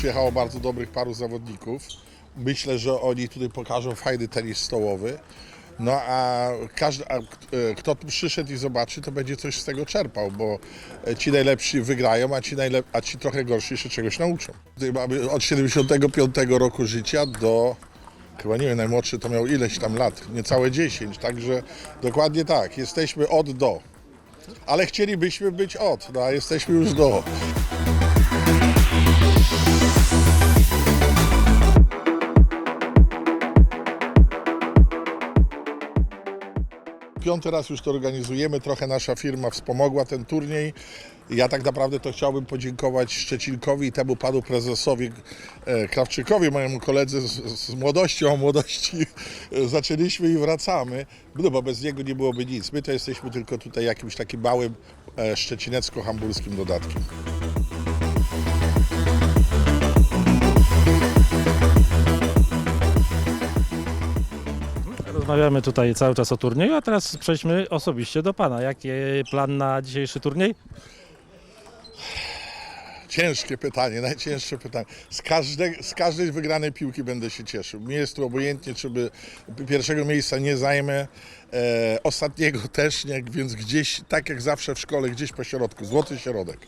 Przyjechało bardzo dobrych paru zawodników. Myślę, że oni tutaj pokażą fajny tenis stołowy. No a każdy, a e, kto tu przyszedł i zobaczy, to będzie coś z tego czerpał, bo e, ci najlepsi wygrają, a ci, najlep- a ci trochę gorsi się czegoś nauczą. Tutaj mamy od 75 roku życia do, chyba nie wiem, najmłodszy to miał ileś tam lat, niecałe 10, także dokładnie tak, jesteśmy od do. Ale chcielibyśmy być od, no a jesteśmy już do. Piąty raz już to organizujemy, trochę nasza firma wspomogła ten turniej. Ja tak naprawdę to chciałbym podziękować Szczecinkowi i temu panu prezesowi e, Krawczykowi, mojemu koledze z, z młodości, o młodości zaczęliśmy i wracamy, no bo bez niego nie byłoby nic. My to jesteśmy tylko tutaj jakimś takim małym e, szczecinecko-hamburskim dodatkiem. Rozmawiamy tutaj cały czas o turnieju, a teraz przejdźmy osobiście do Pana. Jaki plan na dzisiejszy turniej? Ciężkie pytanie, najcięższe pytanie. Z, każdej, z każdej wygranej piłki będę się cieszył. Mi jest tu obojętnie, czy by pierwszego miejsca nie zajmę, e, ostatniego też nie, więc gdzieś, tak jak zawsze w szkole, gdzieś po środku, złoty środek.